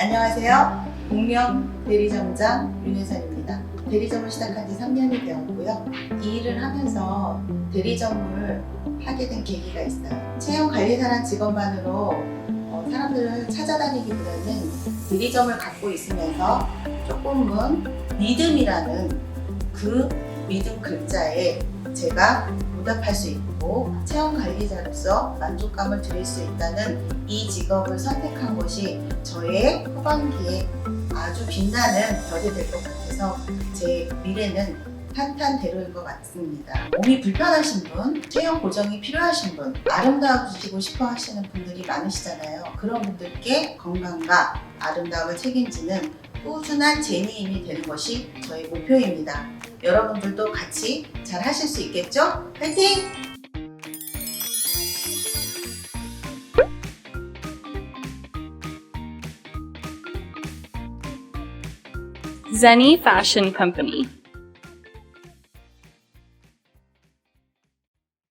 안녕하세요. 공명 대리점장 윤혜선입니다. 대리점을 시작한 지 3년이 되었고요. 이 일을 하면서 대리점을 하게 된 계기가 있어요. 채용 관리사란 직업만으로 어, 사람들을 찾아다니기보다는 대리점을 갖고 있으면서 조금은 믿음이라는 그 믿음 글자에 제가 보답할 수 있고 체험 관리자로서 만족감을 드릴 수 있다는 이 직업을 선택한 것이 저의 후반기에 아주 빛나는 별이 될 것 같아서 제 미래는 탄탄대로인 것 같습니다. 몸이 불편하신 분, 체형 고정이 필요하신 분, 아름다워지고 싶어 하시는 분들이 많으시잖아요. 그런 분들께 건강과 아름다움을 책임지는 꾸준한 제니인이 되는 것이 저의 목표입니다. 여러분들도 같이 잘 하실 수 있겠죠? 화이팅! Zenny Fashion Company.